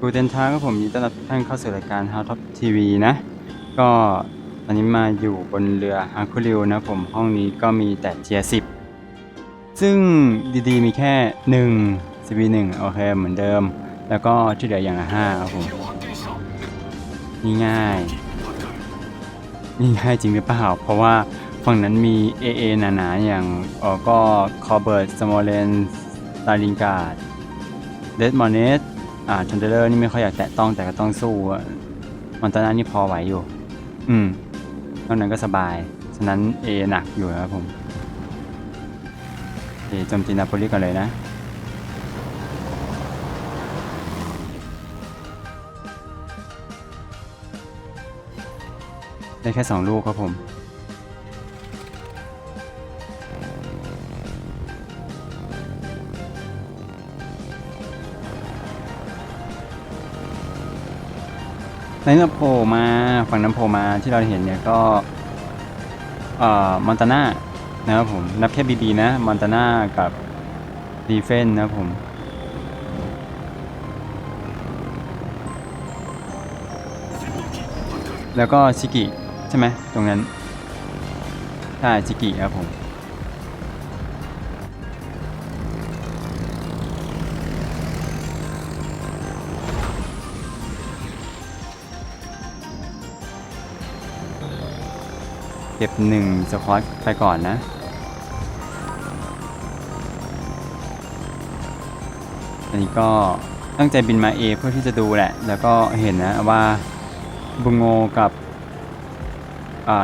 กูเตนทาครับผมยินดีต้อนรับทุกท่านเข้าสู่รายการ How Top TV นะ ก็ตอนนี้มาอยู่บนเรือฮาคุริวนะผมห้องนี้ก็มีแต่เจียสิบซึ่งดีๆมีแค่1 CB 1โอเคเหมือนเดิม แล้วก็ที่เหลืออย่างละ5ครับผมนี่ง่ายนี่ง่ายจริงหรือเปล่า เพราะว่าฝั่งนั้นมี AA หนาๆอย่างออก็คอเบิร์ตสโมเลนสตาลินการ์ดเดดมอนเนส อ่าทันเดอร์นี่ไม่ค่อยอยากแตะต้องแต่ก็ต้องสู้อะมอนตาน่านี่พอไหวอยู่ อืมนอกนั้นก็สบาย ฉะนั้น A หนักอยู่นะครับผมเอโจมตีนาโปลีก่อนเลยนะได้แค่สองลูกครับผม ในน้ำโผล่มาฝั่งน้ำโผล่มาที่เราเห็นเนี่ยก็เอ่อมอนตาน่านะครับผมนับแค่บีบีนะมอนตาน่ากับดีเฟนนะครับผมแล้วก็ชิกิใช่ไหมตรงนั้นใช่ชิกิครับผม เก็บหนึ่งสควอตไปก่อนนะ อันนี้ก็ตั้งใจบินมาเอเพื่อที่จะดูแหละ แล้วก็เห็นนะว่าบุงโงกับ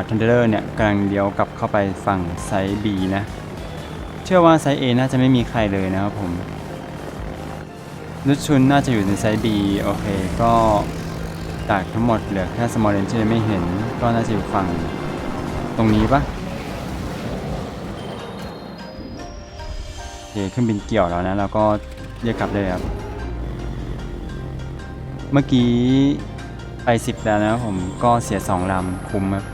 ทันเดอร์เนี่ยกำลังเลี้ยวกลับเข้าไปฝั่งไซส์ B นะ เชื่อว่าไซส์ A น่าจะไม่มีใครเลยนะครับผมนุชชุนน่าจะอยู่ในไซส์ B โอเค ก็จากทั้งหมดเหลือแค่สมอลเลนที่ไม่เห็นก็น่าจะอยู่ฝั่ง ตรงนี้ปะโอเคเครื่องบินเกี่ยวแล้วนะแล้วก็เรียกกลับเลยครับ เมื่อกี้ไปสิบแล้วนะผมก็เสียสองลำคุ้มครับ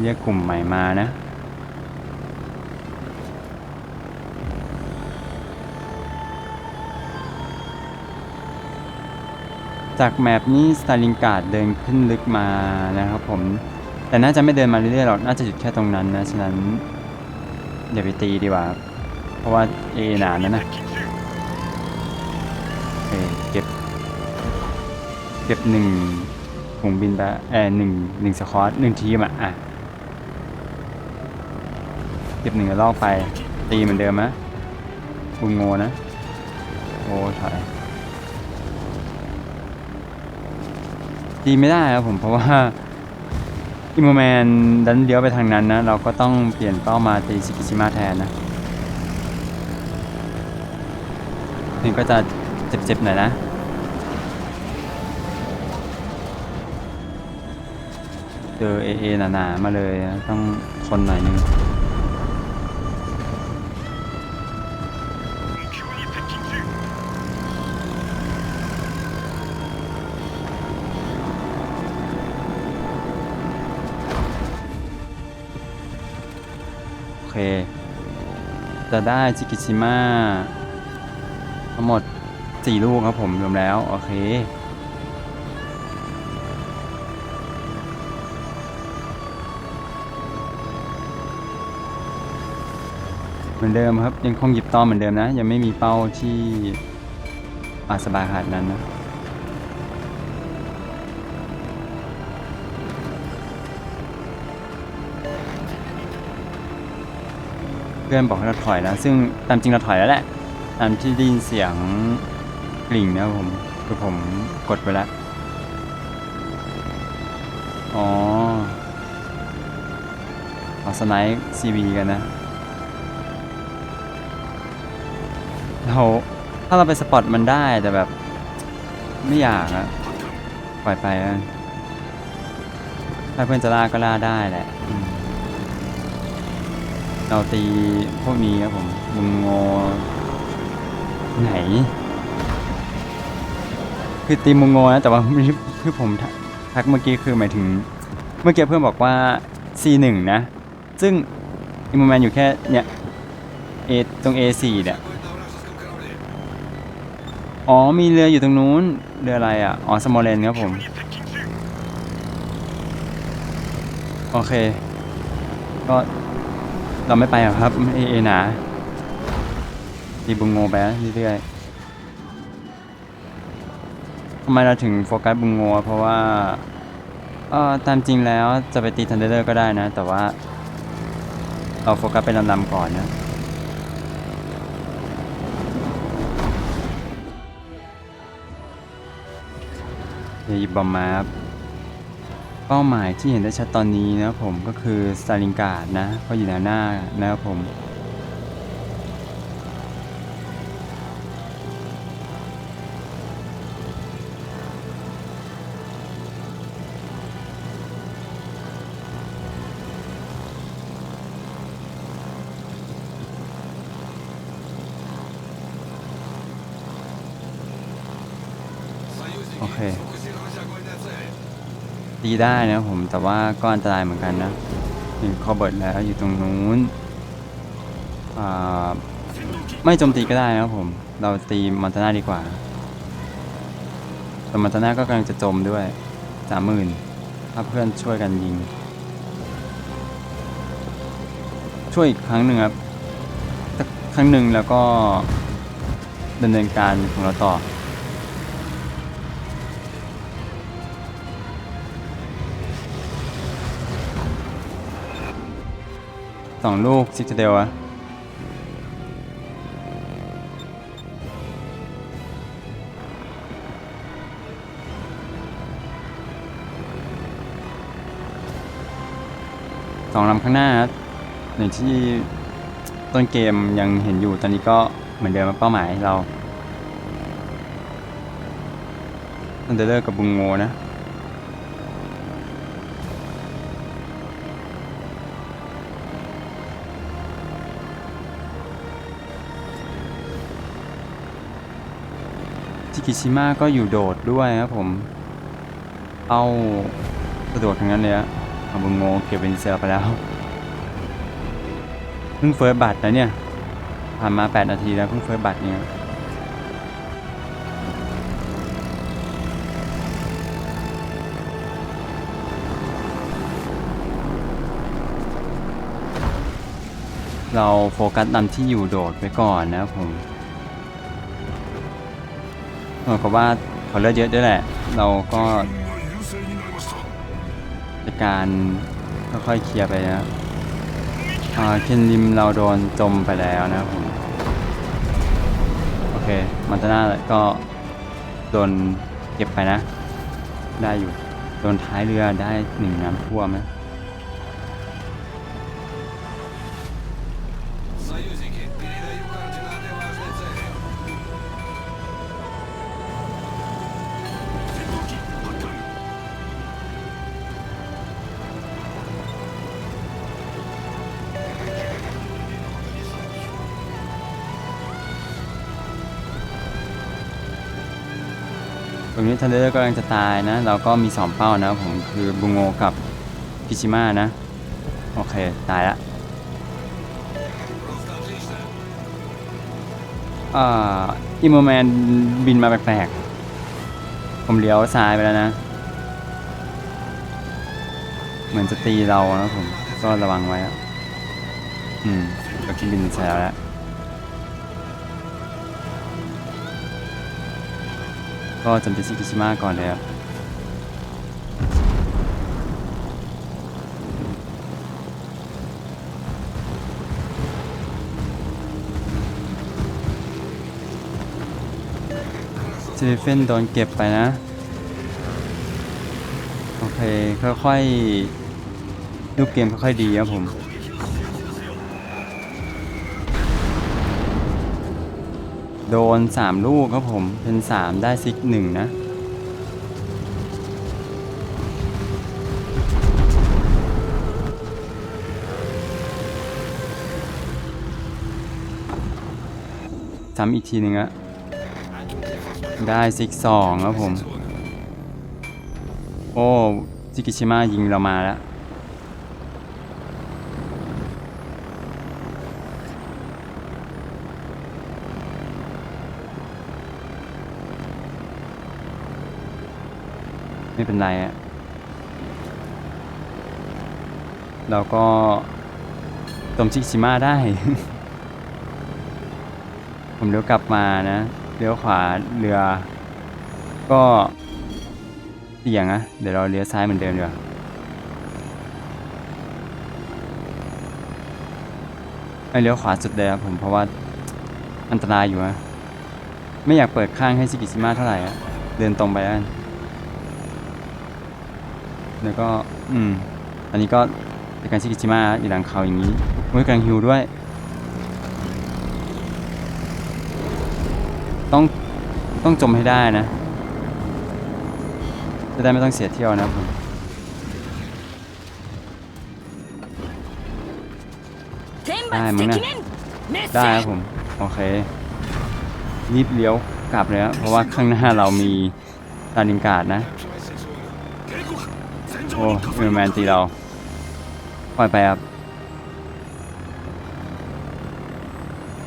เรียกกลุ่มใหม่มานะ จากแมปนี้สตาลิงการ์ดเดินขึ้นลึกมานะครับผม แต่น่าจะไม่เดินมาเรื่อยๆหรอก น่าจะหยุดแค่ตรงนั้นนะ ฉะนั้นอย่าไปตีดีกว่า เพราะว่าเอหนานั่นนะโอเก็บ เก็บหนึ่งถุงบินไปเออหนึ่งหนึ่งสควอตหนึ่งทีมอะอะ เก็บหนึ่งลอกไป ตีเหมือนเดิมนะบุงโงนะ โอ้ถอย ตีไม่ได้ครับผมเพราะว่าอิโมแมนดันเลี้ยวไปทางนั้นนะเราก็ต้องเปลี่ยนเป้ามาตีซิกิชิมะแทนนะนี่ก็จะเจ็บๆหน่อยนะเจอเอเอหนาๆมาเลยนะต้องทนหน่อยนึง เคจะได้จิกิชิมะทั้งหมด 4 ลูกครับผมรวมแล้ว โอเคเหมือนเดิมครับ ยังคงหยิบต่อเหมือนเดิมนะ ยังไม่มีเป้าที่อาสบายขนาดนั้นนะ พื่อนบอกให้เราถอยนะซึ่งตามจริงเราถอยแล้วแหละ ตามที่ได้ยินเสียงกลิ่งนะผมคือผมกดไปแล้ว อ๋อเอาสไนป์ซีวีกันนะ เราถ้าเราไปสปอตมันได้แต่แบบ ไม่อยากอะปล่อยไปอะถ้าเพื่อนจะล่าก็ล่าได้แหละ เราตีพวกนี้ครับผมมุงโงไหน คือตีมุงโงนะแต่ว่าไม่ใช่คือผมทักทักเมื่อกี้คือหมายถึง เมื่อกี้เพื่อนบอกว่า C1 นะ ซึ่งอิมแมนอยู่แค่เนี่ย A ตรง A4 เนี่ยอ๋อมีเรืออยู่ตรงนู้นเรืออะไรอะอ๋อสมอลเลนครับผมโอเค ก็ เราไม่ไปหรอกครับเอเอหนาตีบุงโงไปเรื่อยๆทำไมเราถึงโฟกัสบุงโงเพราะว่าเออตามจริงแล้วจะไปตีทันเดอร์ก็ได้นะ แต่ว่าเราโฟกัสเป็นลำๆก่อนนะเดี๋ยวหยิบบอมมาครับ เป้าหมายที่เห็นได้ชัดตอนนี้นะครับผมก็คือสตาลิงการ์ดนะก็อยู่แนวหน้านะครับผม ตีได้นะผมแต่ว่าก็อันตรายเหมือนกันนะเห็นคอเบิร์ดแล้วอยู่ตรงนู้นไม่โจมตีก็ได้นะผม เราตีมอนตาน่าดีกว่าแต่มอนตาน่าก็กำลังจะจมด้วยสามหมื่นถ้าเพื่อนช่วยกันยิง ช่วยอีกครั้งหนึ่งครับครั้งหนึ่งแล้วก็ดำเนินการของเราต่อ สองลูกซิกเดลอะสองลำข้างหน้าอย่างที่ต้นเกมยังเห็นอยู่ตอนนี้ก็เหมือนเดิมเป้าหมายเราตันเดอร์กับบุงโงนะ กิชิมะก็อยู่โดดด้วยครับผมเอาสะดวกทั้งนั้นเลยอะเอาบุงโงเก็บเป็นเซลไปแล้วเพิ่งเฟิร์สบัตรนะเนี่ยผ่านมา 8 นาทีแล้วเพิ่งเฟิร์สบัตรเนี่ยเราโฟกัสนำที่อยู่โดดไว้ก่อนนะครับผม เพราะว่าเขาเลือดเยอะด้วยแหละ เราก็จัการค่อยๆเคลียร์ไปนะเคนริมเราโดนจมไปแล้วนะผม โอเค มันตนาก็โดนเก็บไปนะ ได้อยู่ โดนท้ายเรือได้หนึ่งน้ำท่วมนะ ทันเดอร์กำลังจะตายนะ เราก็มีสองเป้านะผมคือบุงโงกับพิชิมานะ โอเค ตายละอิโมแมนบินมาแปลกๆ ผมเลี้ยวซ้ายไปแล้วนะ เหมือนจะตีเรานะผม ก็ระวังไว้อืมก็ากินบินเสร็จแล้ว ก็จำเป็นซิกิชิมะก่อนเลยครับเจฟเฟนโดนเก็บไปนะ โอเค ค่อยๆรูปเกมค่อยๆดีครับผม โดน 3 ลูกครับผม เป็น 3 ได้ซิกหนึ่งนะ ซ้ำอีกทีหนึ่งอะได้ซิกสองครับผม โอ้ จิกิชิมะยิงเรามาแล้ว ไม่เป็นไรอะเราก็ตมชิชิมาได้ ผมเลี้ยวกลับมานะเลี้ยวขวาเรือ ก็เสี่ยงนะเดี๋ยวเราเลี้ยวซ้ายเหมือนเดิมดีกว่าไอเลี้ยวขวาสุดเลยครับผมเพราะว่าอันตรายอยู่นะไม่อยากเปิดข้างให้ชิกิชิมาเท่าไหร่อะเดินตรงไปแล้วกัน แล้วก็ อืม อันนี้ก็เป็นการชิกิจิมะอยู่หลังเขาอย่างนี้เมื่อกลางฮิวด้วย ต้องต้องจมให้ได้นะ จะได้ไม่ต้องเสียเที่ยวนะผมได้มั้งนะได้ครับผม โอเค รีบเลี้ยวกลับเลยครับเพราะว่าข้างหน้าเรามีตานิงกาดนะ โอ้場にเออแมนตีเรา ปล่อยไปครับ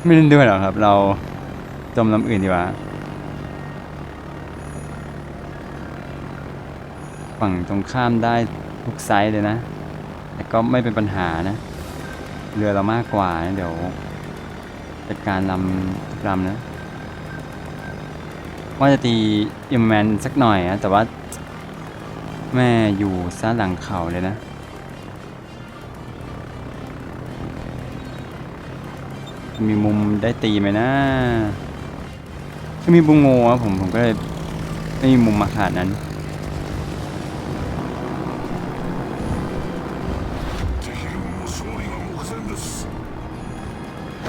ไม่เล่นด้วยหรอกครับ เราจมลำอื่นดีกว่า ฝั่งตรงข้ามได้ทุกไซส์เลยนะ แต่ก็ไม่เป็นปัญหานะ เรือเรามากกว่านะเดี๋ยวจัดการลำลำนะ ว่าจะตีอิมแมนสักหน่อยนะ แต่ว่า แม่อยู่ซ้าหลังเขาเลยนะ มีมุมได้ตีไหมนะก็มีบุงโงผมผมก็เลยไม่มีมุมมาขาดนั้น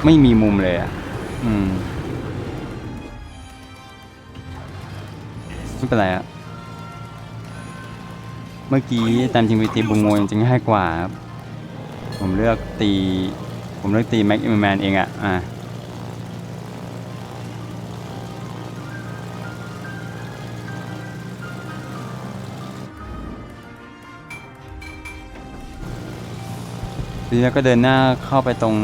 ไม่มีมุมเลยอะ อืม ไม่เป็นไรอะ มื่อกี้ตามจริงไปตีบุงโงจริงง่ายกว่าครับ ผมเลือกตี ผมเลือกตีแม็กอิมแมนเองอะอะทีนี้ก็เดินหน้าเข้าไปตรง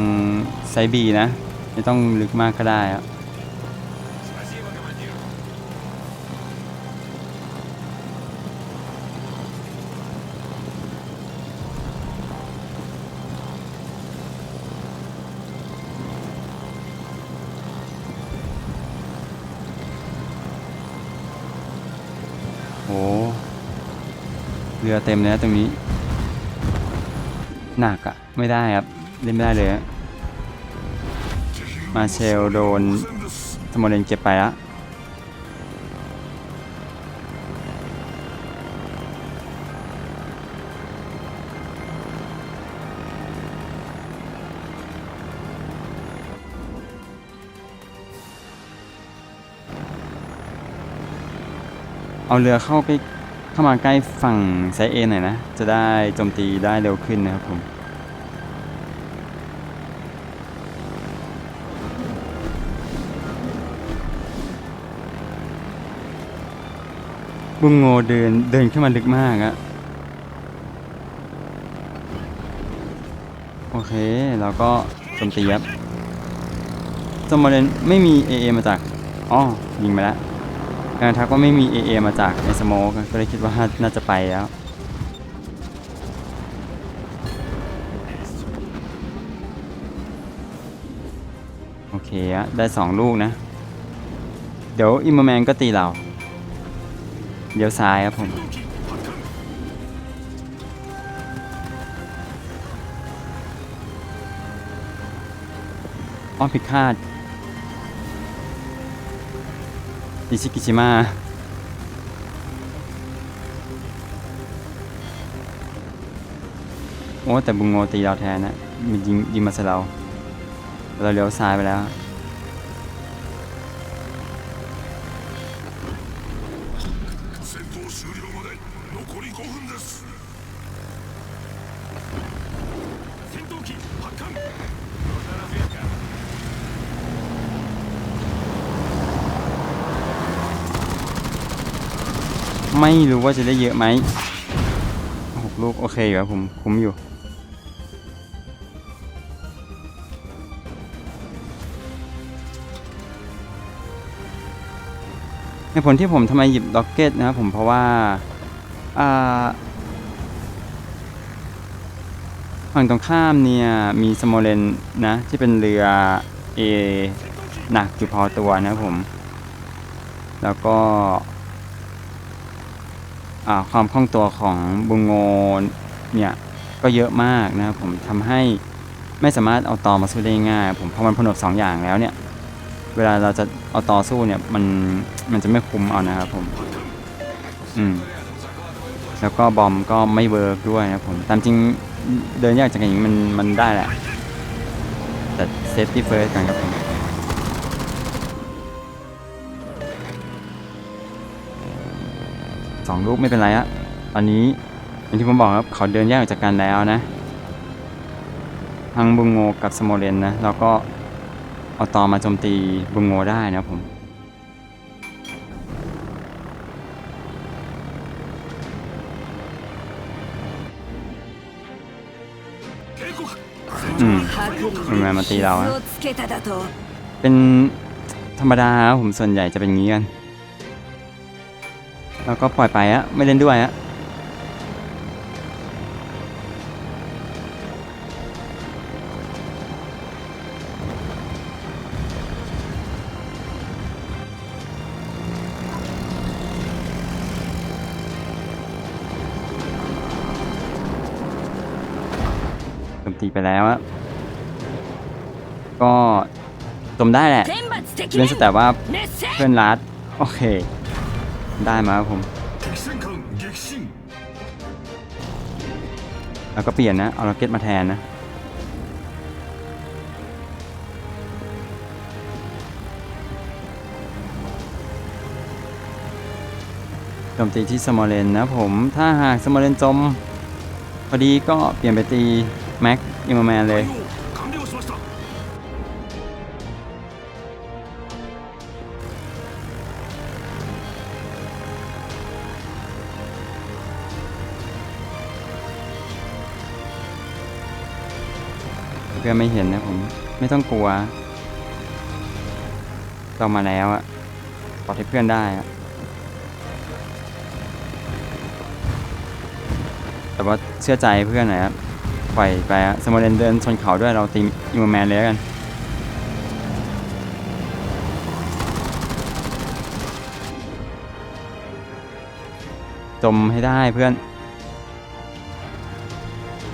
ไซบีนะ ไม่ต้องลึกมากก็ได้ครับือเต็มเลยนะตรงนี้ หนักอะไม่ได้ครับ เล่นไม่ได้เลยมาเชลโดนสมอลเลนเก็บไปละเอาเรือเข้าไปามาใกล้ฝั่งไซเอหน่อยนะ จะได้โจมตีได้เร็วขึ้นนะครับผมบุงโงเดินเดินขึ้นมาลึกมากอะโอเคเราก็โจมตีครับสมอเลนไม่มี AA มาจากอ๋อยิงไปแล้ว การทักว่าไม่มี AA มาจากในสโมกก็เลยคิดว่าน่าจะไปแล้วโอเคอะได้ 2 ลูกนะ เดี๋ยวอิมแมนก็ตีเรา เดี๋ยวซ้ายครับผม อ้อมผิดคาด อิชิกิชิมะโอ้แต่บุงโงตีเราแทนนะมันยิงยิงมาใส่เรา เราเลี้ยวซ้ายไปแล้ว ไม่รู้ว่าจะได้เยอะไหมหกลูกโอเคอยู่ครับผมคุ้มอยู่ ในผลที่ผมทำไมหยิบด็อกเก็ตนะครับผมเพราะว่าอ่าฝั่งตรงข้ามเนี่ยมีสโมเลนนะที่เป็นเรือเอหนักอยู่พอตัวนะครับผม แล้วก็ ความคล่องตัวของบุงโงเนี่ยก็เยอะมากนะครับผมทำให้ไม่สามารถเอาตอมาสู้ได้ง่าย ผมเพราะมันผนวกสองอย่างแล้วเนี่ยเวลาเราจะเอาตอสู้เนี่ยมันมันจะไม่คุ้มเอานะครับผมอืมแล้วก็บอมก็ไม่เวิร์กด้วยนะครับผมตามจริงเดินยากจากอย่างนี้มันมันได้แหละแต่เซฟตี้เฟิร์สกันครับผม องลูกไม่เป็นไรอะตอนนี้อย่างที่ผมบอกครับเขาเดินแยกออกจากกันแล้วนะทางบุงโงกับสโมเลนนะเราก็เอาต่อมาโจมตีบุงโงได้นะผมอืมมันมาตีเราอะเป็นธรรมดาครับผมส่วนใหญ่จะเป็นงี้กัน เราก็ปล่อยไปอะไม่เล่นด้วยอะโจมตีไปแล้วอะก็จมได้แหละเล่นแต่ว่าเพื่อนรัดโอเค ได้มาครับผม แล้วก็เปลี่ยนนะ เอาล็กเก็ตมาแทนนะ โจมตีที่สมอลเลนนะผม ถ้าหากสมอลเลนจม พอดีก็เปลี่ยนไปตีแม็กอิมแมนเลย เพื่อนไม่เห็นนะผม ไม่ต้องกลัวต้องมาแล้วอะปลอดให้เพื่อนได้อะแต่ว่าเชื่อใจเพื่อนหน่อยครับปล่อยไปสมอลเลนเดินชนเขาด้วยเราตีอิมแมนเลยแล้วกันจมให้ได้เพื่อน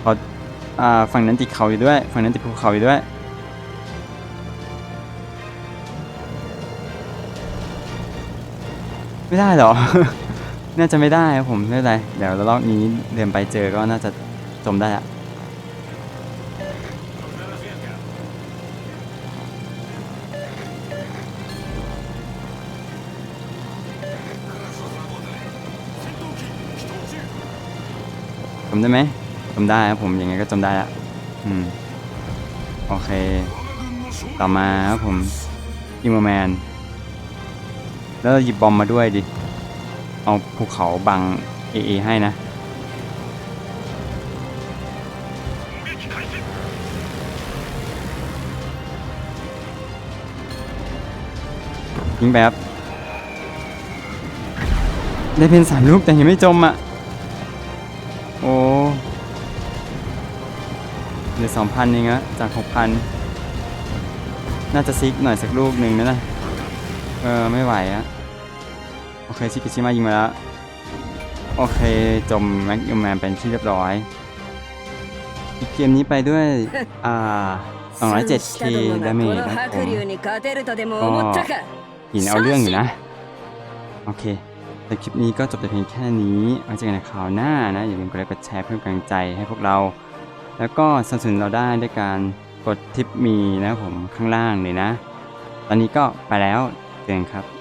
เขา อ่าฝั่งนั้นติดเขาอยู่ด้วย ฝั่งนั้นติดภูเขาอยู่ด้วยไม่ได้หรอ น่าจะไม่ได้ครับผมไม่เป็นไร เดี๋ยวรอบนี้เดินไปเจอก็น่าจะจมได้อะจมได้ไหม จมได้ครับผมยังไงก็จมได้ละอืมโอเค ต่อมาครับผมอิมแมน แล้วหยิบบอมมาด้วยดิ เอาภูเขาบังเอเอให้นะ ยิงไปครับได้เป็นสามลูกแต่ยังไม่จมอะ รือ 2,000เองอะจาก 6,000 น่าจะซิกหน่อยสักลูกหนึ่งนะนะเออ ไม่ไหวอะโอเคชิคกิชิมายิงมาแล้ว โอเค จมแม็กยูแมนเป็นที่เรียบร้อย อีกเกมนี้ไปด้วย อ่า 207k ดาเมจนะครับผมก็หินเอาเรื่องอยู่นะ โอเคแต่คลิปนี้ก็จบแต่เพียงแค่นี้ไว้เจอกันในคราวหน้านะ อย่าลืมกดไลค์กดแชร์เพื่อกำลังใจให้พวกเรา แล้วก็สนับสนุนเราได้ด้วยการกดทิปมีนะผมข้างล่างเลยนะ ตอนนี้ก็ไปแล้วเจอกันครับ